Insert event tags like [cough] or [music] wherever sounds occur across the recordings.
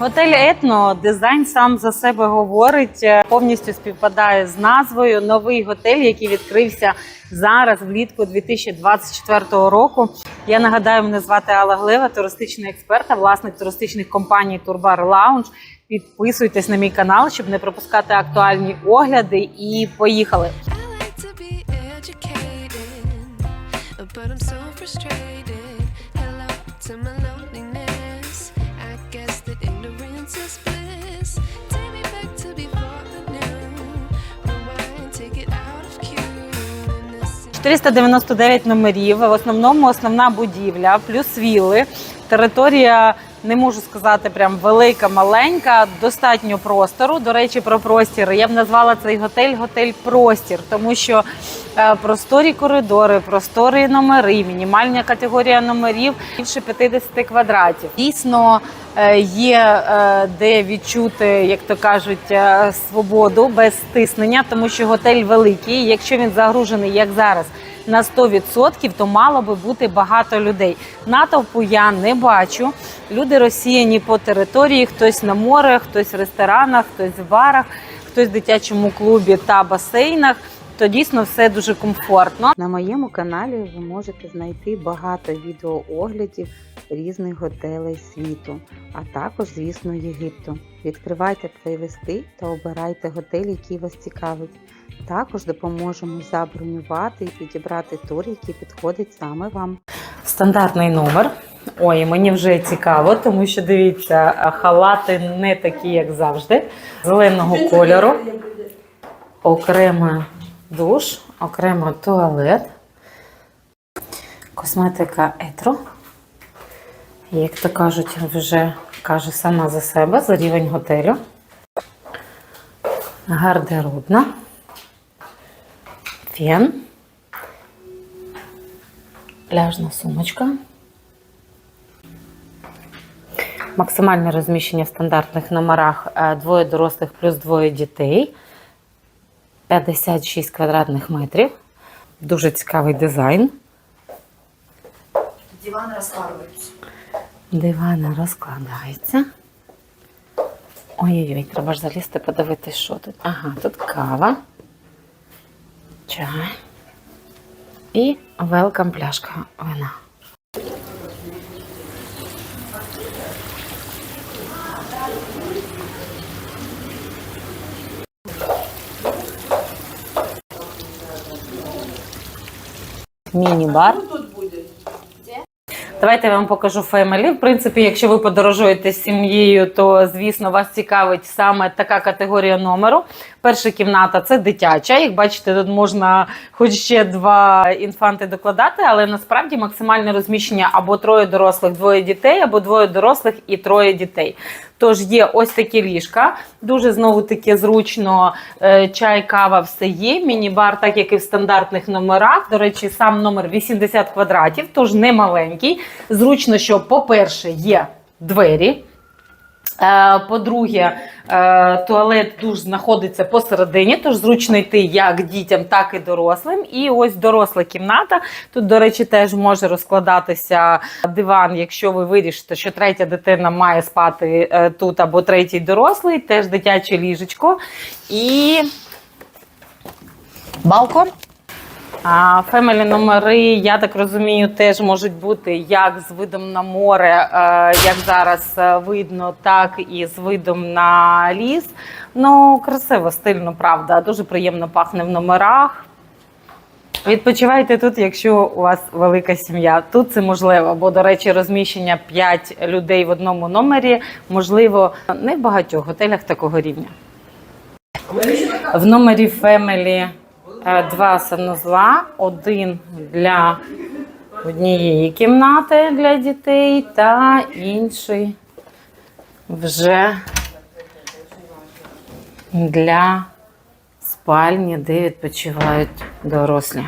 Готель Етно дизайн сам за себе говорить, е, повністю співпадає з назвою. Новий готель, який відкрився зараз влітку 2024 року. Я нагадаю, мене звати Алла Глева, туристичний експерт, та власник туристичних компаній Турбар Лаунж. Підписуйтесь на мій канал, щоб не пропускати актуальні огляди. І поїхали. But I'm so 499 номерів. В основному основна будівля, плюс вілли. Територія не можу сказати, прям велика, маленька, достатньо простору. До речі, про простір. Я б назвала цей готель готель простір, тому що е, просторі коридори, просторі номери, мінімальна категорія номерів більше 50 квадратів. Дійсно є е, де відчути, як то кажуть, е, свободу без стиснення, тому що готель великий. Якщо він загружений, як зараз. На 100%, то мало би бути багато людей. Натовпу я не бачу. Люди розсіяні по території, хтось на море, хтось в ресторанах, хтось в барах, хтось в дитячому клубі та басейнах. То дійсно все дуже комфортно. На моєму каналі ви можете знайти багато відеооглядів різних готелей світу, а також, звісно, Єгипту. Відкривайте плейлисти та обирайте готель, який вас цікавить. Також допоможемо забронювати і підібрати тур, який підходить саме вам. Стандартний номер. Ой, мені вже цікаво, тому що дивіться, халати не такі, як завжди. Зеленого кольору. Окремо душ, окремо туалет. Косметика Етро. Як то кажуть, вже каже сама за себе за рівень готелю. Гардеробна. Фен. Пляжна сумочка. Максимальне розміщення в стандартних номерах е, двоє дорослих плюс двоє дітей. 56 квадратних метрів. Дуже цікавий дизайн. Диван розкладується. Диван розкладається. Ой-ой-ой, треба ж залізти, подивитись, що тут. Ага, тут кава, чай і велкам пляшка вина. Міні-бар. Давайте я вам покажу Family. В принципі, якщо ви подорожуєте з сім'єю, то звісно вас цікавить саме така категорія номеру. Перша кімната це дитяча. Як бачите, тут можна хоч ще два інфанти докладати, але насправді максимальне розміщення або троє дорослих, двоє дітей, або двоє дорослих і троє дітей. Тож є ось такі ліжка. Дуже знову таки зручно е, чай, кава, все є. Міні-бар, так як і в стандартних номерах. До речі, сам номер 80 квадратів, тож не маленький. Зручно, що, по-перше, є двері. Е, По-друге, е, туалет душ знаходиться посередині, тож зручно йти як дітям, так і дорослим. І ось доросла кімната. Тут, до речі, теж може розкладатися диван, якщо ви вирішите, що третя дитина має спати е, тут або третій дорослий, теж дитяче ліжечко. І балкон. А фемелі номери, я так розумію, теж можуть бути як з видом на море, е, як зараз е, видно, так і з видом на ліс. Ну, красиво, стильно, правда. Дуже приємно пахне в номерах. Відпочивайте тут, якщо у вас велика сім'я. Тут це можливо, бо, до речі, розміщення 5 людей в одному номері можливо не в багатьох готелях такого рівня. В номері е, два санузла, один для однієї кімнати для дітей та інший вже для спальні, де відпочивають дорослі.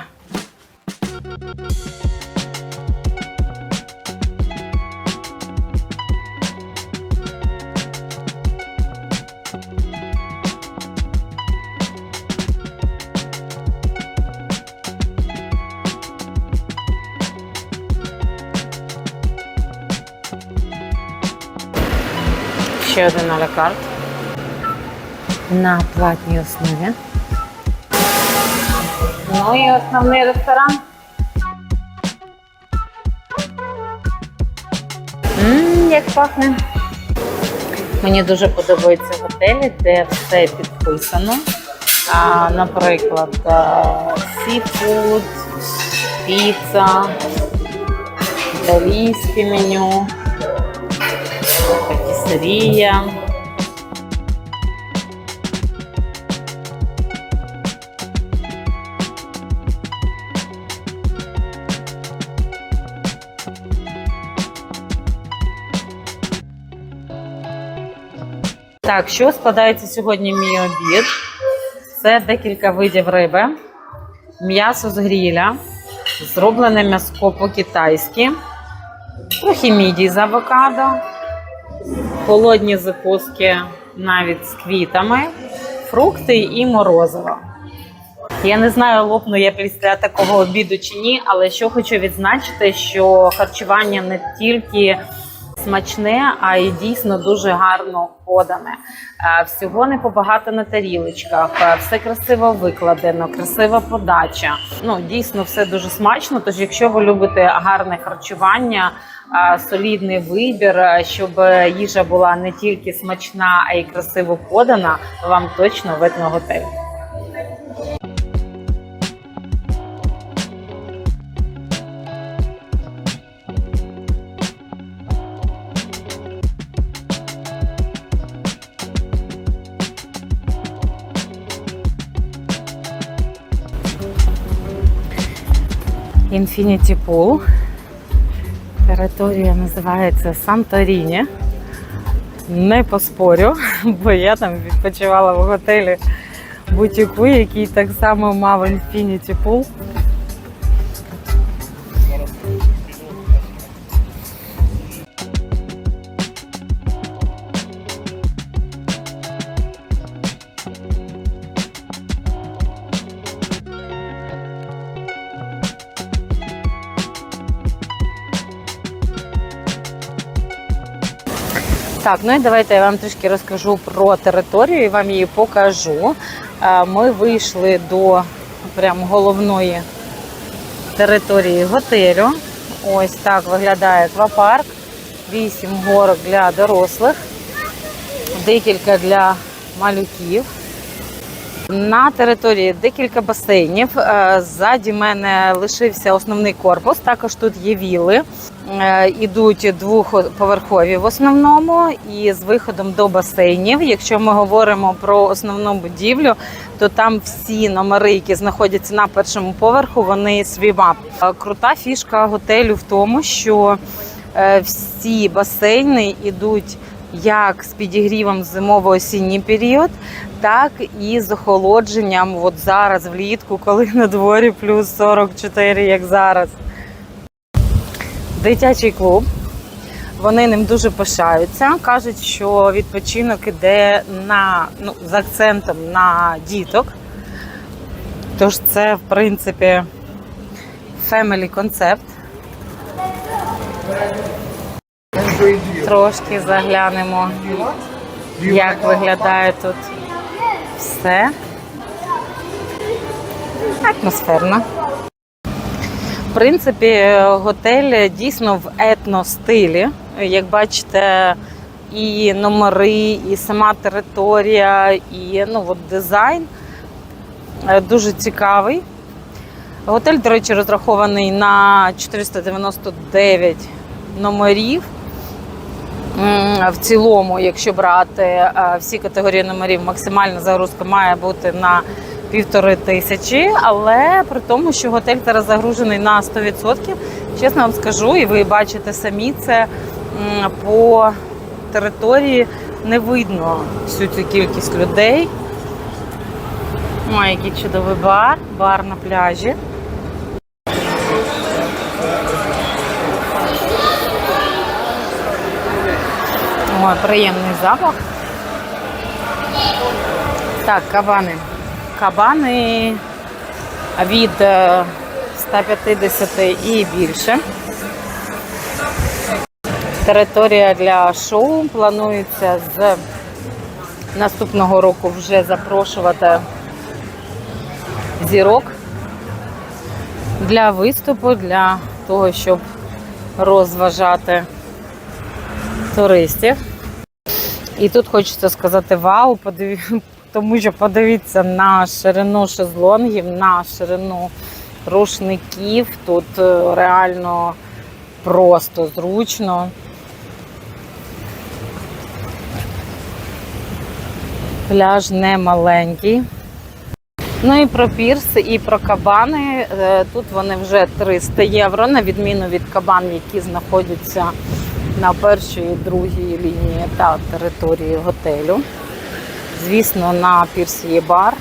Ще один алякарт на платній основі. Ну і основний ресторан. Ммм, як пахне. Мені дуже подобаються готелі, де все підписано. А, наприклад, сіфуд, піца, італійське меню, патісерія. Так, що складається сьогодні мій обід? Це декілька видів риби, м'ясо з гріля, зроблене м'яско по-китайськи, трохи мідій з авокадо, холодні закуски навіть з квітами, фрукти і морозиво. Я не знаю, лопну я після такого обіду чи ні, але що хочу відзначити, що харчування не тільки смачне, а й дійсно дуже гарно подане. Е, Всього не побагато на тарілочках, е, все красиво викладено, красива подача. Ну дійсно все дуже смачно. Тож, якщо ви любите гарне харчування, солідний вибір, е, щоб їжа була не тільки смачна, а й красиво подана, вам точно видно готель. Infinity Pool. Територія називається Санторіні. Не поспорю, [laughs] бо я там відпочивала в готелі бутіку, який так само мав Infinity Pool. Так, ну і давайте я вам трішки розкажу про територію і вам її покажу. Ми вийшли до прям головної території готелю. Ось так виглядає аквапарк. Вісім горок для дорослих, декілька для малюків. На території декілька басейнів. Е, Ззаді мене лишився основний корпус. Також тут є віли. Е, Ідуть двохповерхові в основному і з виходом до басейнів. Якщо ми говоримо про основну будівлю, то там всі номери, які знаходяться на першому поверху, вони свімап. Е, Крута фішка готелю в тому, що всі басейни ідуть як з підігрівом зимово-осінній період, так і з охолодженням. От зараз влітку, коли на дворі плюс 44, як зараз. Дитячий клуб. Вони ним дуже пишаються. Кажуть, що відпочинок іде на, ну, з акцентом на діток. Тож це, в принципі, family концепт. Трошки заглянемо, як виглядає тут все. Атмосферно. В принципі, готель дійсно в етностилі. Як бачите, і номери, і сама територія, і ну, от дизайн е, дуже цікавий. Готель, до речі, розрахований на 499 номерів. В цілому, якщо брати е, всі категорії номерів, максимальна загрузка має бути на півтори тисячі, але при тому, що готель зараз загружений на 100%, чесно вам скажу, і ви бачите самі це по території не видно всю цю кількість людей. Ой, який чудовий бар, бар на пляжі. Ой, приємний запах. Так, кабани. Кабани від е, 150 і більше. Територія для шоу планується з наступного року вже запрошувати зірок для виступу, для того, щоб розважати туристів. І тут хочеться сказати вау, подиві... [laughs] тому що подивіться на ширину шезлонгів, на ширину рушників. Тут е, реально просто зручно. Пляж не маленький. Ну і про пірс, і про кабани. Е, Тут вони вже 300 євро, на відміну від кабан, які знаходяться на першій і другій лінії та території готелю. Звісно, на пірсі є бар.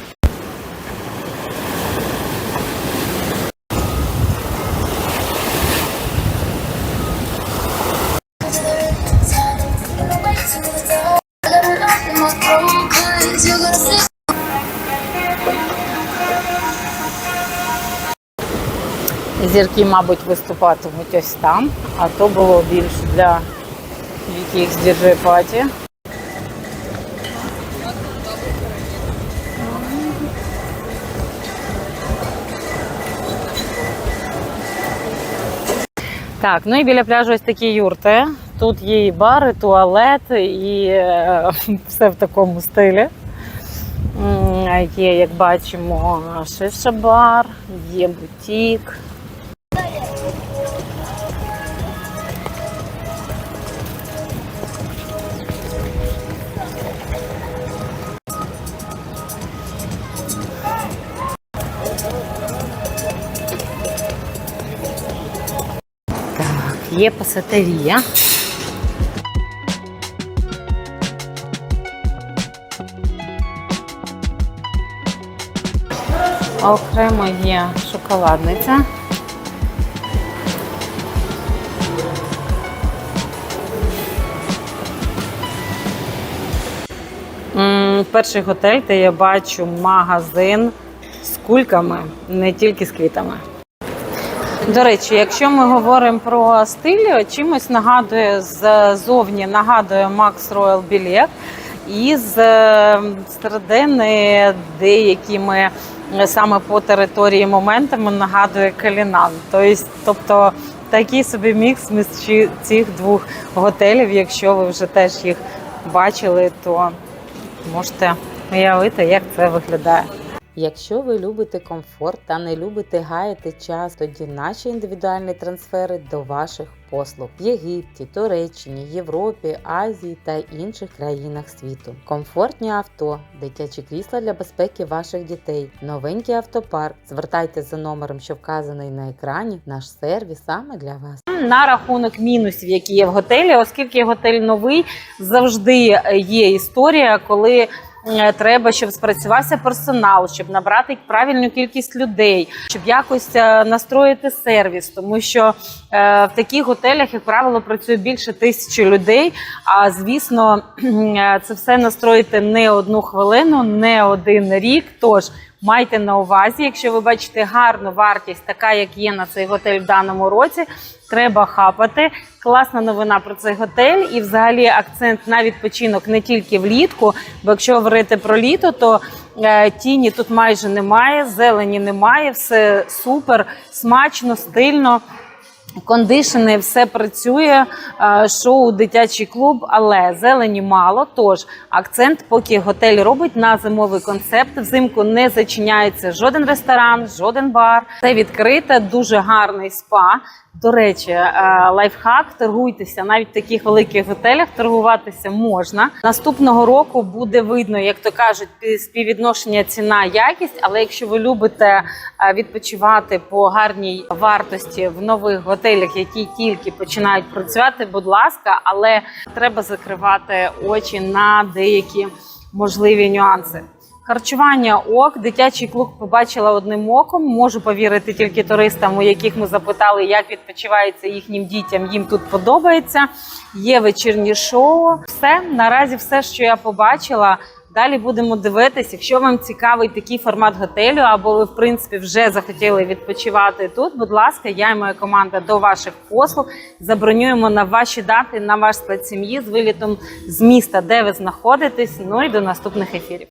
Зірки, мабуть, виступатимуть ось там, а то було більш для якихось діджей паті. Так, ну і біля пляжу ось такі юрти. Тут є і бар, і туалет, і е, [laughs] все в такому стилі. Є, як бачимо, шиша-бар, є бутік. Є пасатерія. Окремо є шоколадниця. Перший готель, де я бачу магазин з кульками, не тільки з квітами. До речі, якщо ми говоримо про стиль, чимось нагадує ззовні нагадує Max Royal Білет і з е, середини деякими е, саме по території моментами нагадує Калінан. Тобто, тобто такий собі мікс між цих двох готелів. Якщо ви вже теж їх бачили, то можете уявити, як це виглядає. Якщо ви любите комфорт та не любите гаяти час, тоді наші індивідуальні трансфери до ваших послуг в Єгипті, Туреччині, Європі, Азії та інших країнах світу. Комфортні авто, дитячі крісла для безпеки ваших дітей, новенький автопарк. Звертайтеся за номером, що вказаний на екрані. Наш сервіс саме для вас. На рахунок мінусів, які є в готелі, оскільки готель новий, завжди є історія, коли е, треба, щоб спрацювався персонал, щоб набрати правильну кількість людей, щоб якось е, настроїти сервіс, тому що е, в таких готелях, як правило, працює більше тисячі людей. А звісно, [clears throat] е, це все настроїти не одну хвилину, не один рік. Тож майте на увазі, якщо ви бачите гарну вартість, така як є на цей готель в даному році, треба хапати. Класна новина про цей готель, і взагалі акцент на відпочинок не тільки влітку. Бо якщо говорити про літо, то е, тіні тут майже немає, зелені немає, все супер, смачно, стильно. Кондишени, все працює, е, шоу дитячий клуб, але зелені мало. Тож акцент, поки готель робить на зимовий концепт. Взимку не зачиняється жоден ресторан, жоден бар. Це відкрите, дуже гарний спа. До речі, е, лайфхак, торгуйтеся навіть в таких великих готелях. Торгуватися можна. Наступного року буде видно, як то кажуть, співвідношення ціна якість. Але якщо ви любите е, відпочивати по гарній вартості в нових готелях, які тільки починають працювати, будь ласка, але треба закривати очі на деякі можливі нюанси. Харчування ок, дитячий клуб побачила одним оком. Можу повірити тільки туристам, у яких ми запитали, як відпочивається їхнім дітям. Їм тут подобається. Є вечірні шоу. Все наразі, все, що я побачила. Далі будемо дивитись, якщо вам цікавий такий формат готелю, або ви, в принципі, вже захотіли відпочивати тут. Будь ласка, я і моя команда до ваших послуг забронюємо на ваші дати, на ваш склад сім'ї з вилітом з міста, де ви знаходитесь. Ну і до наступних ефірів.